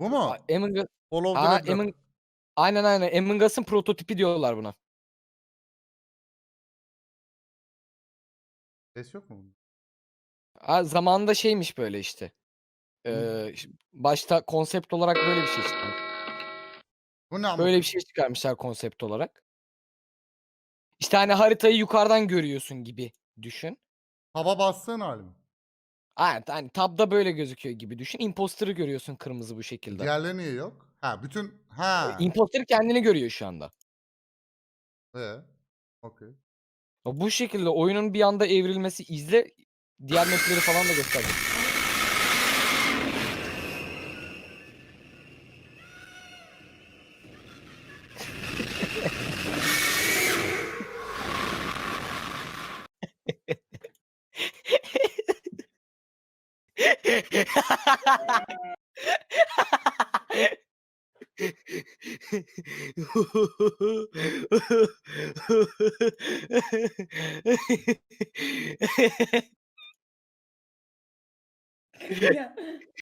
Bu mu? Among Us Follow the Aa. Among Aynen, aynen. Among Us'ın prototipi diyorlar buna. Ses yok mu bunda? A zamanında şeymiş böyle işte. Ş başta konsept olarak böyle bir şey çıkmış. Bu ne amına Böyle bir şey çıkarmışlar konsept olarak. İşte, hani, haritayı yukarıdan görüyorsun gibi düşün. Taba bastığın hâli mi? Aynen, hani, tabda böyle gözüküyor gibi düşün. Imposter'ı görüyorsun kırmızı bu şekilde. Diğerleri niye yok? Ha bütün Ha. imposter kendini görüyor şu anda. Ee? Okay. Ya, bu şekilde oyunun bir anda evrilmesi izle, diğer map'leri falan da いや、